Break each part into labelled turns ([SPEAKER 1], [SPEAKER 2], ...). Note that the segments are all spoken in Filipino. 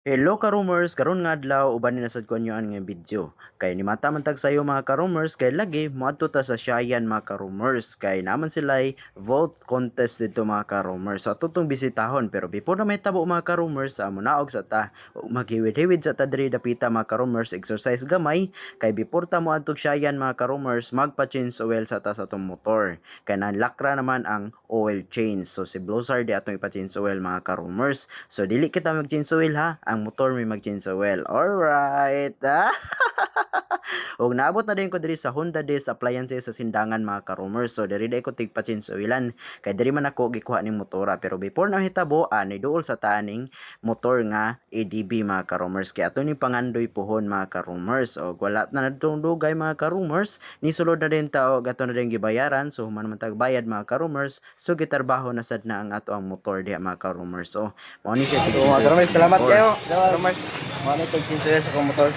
[SPEAKER 1] Hello ka-rumors, karon nga adlaw uban ni nasad ko nga video. Kay ni mata man sayo mga ka-rumors kay lagi moadto ta sa Shayan mga ka-rumors kay naman sila vote contest dito mga ka-rumors. So atong bisitahon pero before na may tabo mga ka-rumors amo naog sa ta maghiwid-hiwid sa ta diri dapita mga ka-rumors exercise gamay kay before ta mo adtog Shayan mga ka-rumors magpa-change oil sa ta sa atong motor. Kay nanlakra naman ang oil change. So si Blizzard di atong ipa-change oil mga ka-rumors. So dili kita mag-change oil ha ang motor may mag-change oil. Alright. Ah? Og naabot na din ko diri sa Honda Des Appliances sa Sindangan mga ka-rumors. So diri day ko tigpa change oilan kay diri man ako gikuha ning motora pero before na hitabo ani duol sa taning motor nga ADB mga ka-rumors kay ato ni pangandoy pohon mga ka-rumors. Og wala na nadtong dugay mga ka-rumors ni sulod na din ta og ato na din gibayaran so human man tag bayad mga ka-rumors so gitarbaho na sad na ang ato ang motor diha mga ka-rumors. So mao ni siya
[SPEAKER 2] Romers, salamat kayo. Romers, mga itong chinsuel sa motor.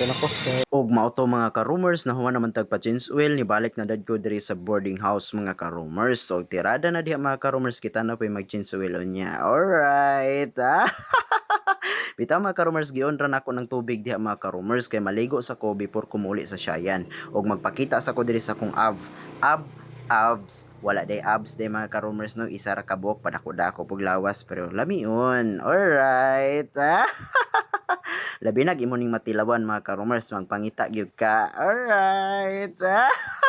[SPEAKER 1] Ito na ko. Og mauto mga ka-rumors na human naman tagpa change oil ni balik na dad ko diri sa boarding house mga ka-rumors. So tirada na diha mga ka-rumors kita na pa mag change oil niya. Alright. Ah. Bitaw mga ka-rumors gion ra nako ng tubig diha mga ka-rumors kay maligo sa ko before kumuli sa Shayan. Og magpakita sa ko diri sa kong ab ab abs wala day abs day mga ka-rumors no isa ra ka buhok padako-dako pug lawas pero lamion alright ah. Labi na imo ning matilawan mga ka-rumors magpangita gyud ka. Alright.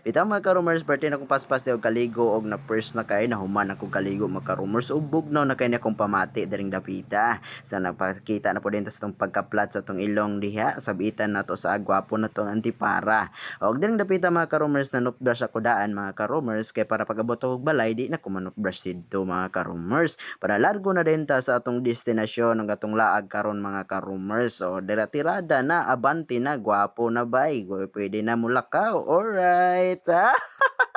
[SPEAKER 1] Bitaw mga ka-rumors birthday na kong paspas daw kaligo og na first na kay nahuman ako kaligo mga ka-rumors ug bugnaw na kay na akong pamati diring dapita. Sa nagpakita na po din sa tong pagkaplat sa tong ilong diha sabitan na to sa gwapo na tong antipara. Og diring dapita mga ka-rumors na nutbrush ako daan mga ka-rumors kay para pagabot og balay di na ko manutbrush mga ka-rumors. Para largo na din ta sa atong destinasyon ng atong laag karon mga ka-rumors. So dira tirada na abanti na gwapo na bay. Pwede na mulakaw. Alright. Ah.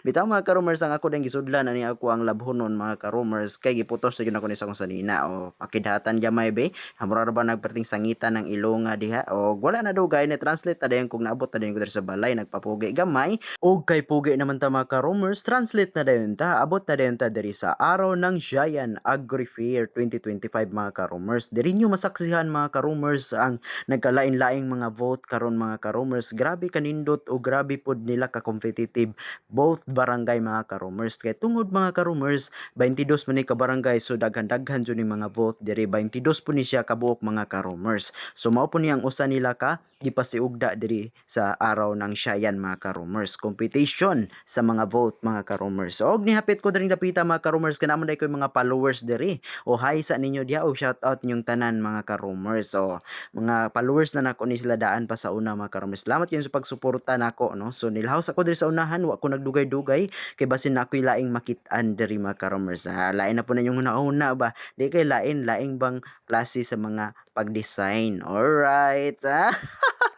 [SPEAKER 1] Bitaw mga ka-rumors ang ako din gisudlan ani ako ang labhonon mga ka-rumors. Kay giputos sa gyud ako ni sa sanina o pakidhatan gamay be. Hamura ra ba nagperting sangitan ng ilonga diha? O wala na dugay ni translate na dayon kung naabot na dayon ko sa balay nagpapugi. Gamay o kay pugi naman ta mga ka-rumors translate na dayon ta abot na dayon ta diri sa araw ng Giant Agri Fair 2025 mga ka-rumors. Diri nyo masaksihan mga ka-rumors ang nagkalain-laing mga vote karon mga ka-rumors. Grabe kanindot o grabe pod nila ka competitive both barangay mga ka-rumors. Kay tungod mga ka-rumors 22 man ni ka barangay so daghan-daghan jud mga vote diri 22 po ni siya kabuok mga ka-rumors. So mao ni ang usa nila ka gipasiugda diri sa araw ng Shayan mga ka-rumors. Competition sa mga vote mga ka-rumors. So og nihapit ko diri dapita mga ka-rumors kanamo day ko mga followers diri. O hi sa ninyo diha o shout out ninyong tanan mga ka-rumors. So mga followers na nako ni sila daan pa sa una mga ka-rumors. Salamat yun sa pagsuporta nako no? So nilhaws ako diri sa unahan wa ko nagdugay-dugay kay basin na ako'y laing makitaan diri mga ka-rumors ha? Lain na po na yung una ba? Di kay lain laing bang klase sa mga pag-design. Alright ha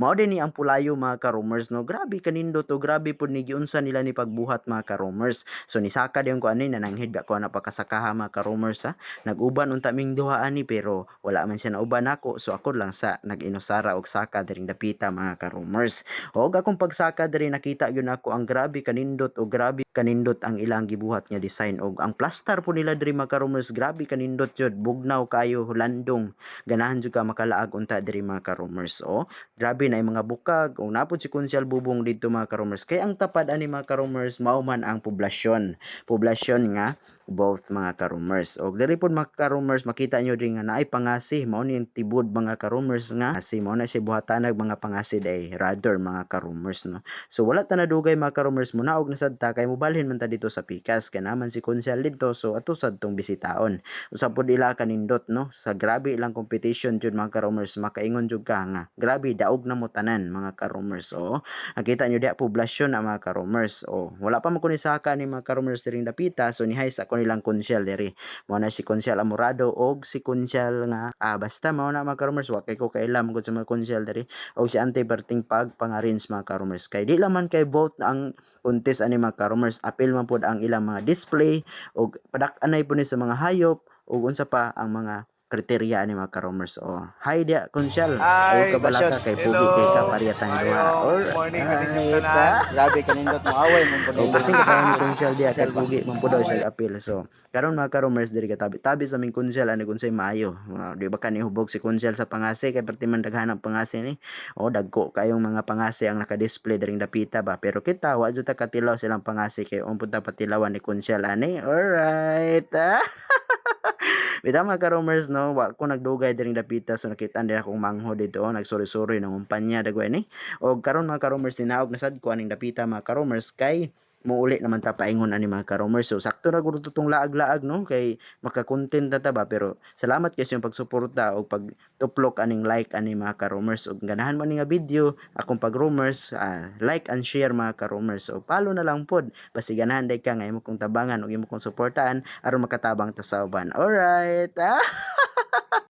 [SPEAKER 1] Mao din ni ang pulayo mga ka-rumors no. Grabe kanindo to, grabe pud ni giunsa nila ni pagbuhat mga ka-rumors. So ni saka din ko ani nananghid ba ko na pakasakaha mga ka-rumors ha. Nag-uban unta ming duha ani pero wala man siya nauban ako. So ako lang sa nag-inusara og saka diring dapita mga ka-rumors. Og akong pagsaka diri nakita gyud ako ang grabe kanindot o grabe kanindot ang ilang gibuhat nga design og ang plaster po nila diri mga ka-rumors grabe kanindot jud bugnaw kayo hulandong ganahan jud ka makalaag unta diri mga ka-rumors o grabe na mga bukag o napod si Kunsyal Bubong dito mga karomers kay ang tapad ani mga karomers mao man ang poblasyon. Poblasyon nga both mga karomers og diri pod mga karomers makita nyo din nga naay pangasi mao ni tibod mga karomers nga. Kasi mao na si buhatanag mga pangasi day rather mga karomers no? So wala ta mga karomers muna og nasad ta kay mobalhin man ta dito sa Pikas kay naman si Kunsyal dito so ato sad tong bisitaon. Usab pod ila kanindot no? Sa grabe ilang competition jud mga karomers makaingon jud ka nga. Grabe daog na mo tanan mga karomers o. Nakita nyo diya poblasyon ang mga karomers o. Wala pa mo kunisaka ni mga karomers diring dapita so ni sa ako nilang konsyal diri. Mo na si konsyal Amorado og si konsyal nga ah, basta mao na mga karomers wa kay ko kailam gud sa mga konsyal diri. Og si Ante Berting pag pangarins mga karomers kay di laman kay vote ang contest ani mga karomers apil man pod ang ilang mga display og padak-anay po ni sa mga hayop ug unsa pa ang mga kriteriya ni mga karomers. Oh, hi dia konsyal.
[SPEAKER 2] Hi,
[SPEAKER 1] Ayaw ka
[SPEAKER 2] Basyon.
[SPEAKER 1] kay pugi kay ka pariyatan duha. Or
[SPEAKER 3] morning
[SPEAKER 1] ay,
[SPEAKER 3] kaninyong
[SPEAKER 1] ta.
[SPEAKER 3] tanan.
[SPEAKER 2] Grabe kanindot mo away mo po
[SPEAKER 1] O kasi ka parang konsyal dia kay pugi po daw siya appeal. So, karon mga karomers diri ka tabi. Tabi sa aming konsyal ani kunsay maayo. Uh, di ba kani hubog si konsyal sa pangase kay perti man daghan ang pangase ni. O dagko kayong mga pangase ang naka-display diring dapita ba. Pero kita wa jud ta katilaw silang pangase kay on punta patilawan ni konsyal ani. Alright. Bitaw mga karomers no, wa ko nagdugay diring dapita so nakita din akong mangho dito, nagsuri-suri ng umpanya dagway ni. Og karon mga karomers tinaog na sad ko aning dapita mga karomers kay muuli naman ta paingon ani mga karomers. So sakto ra gud tutong laag-laag no kay maka-content na ta ba pero salamat kay sa pagsuporta og pag tuplok aning like ani mga karomers og ganahan man ni nga video akong pag rumors ah, like and share mga karomers. So follow na lang pod basi ganahan day ka nga imo kong tabangan og imo kong suportaan aron makatabang ta sa uban. Alright. Ah?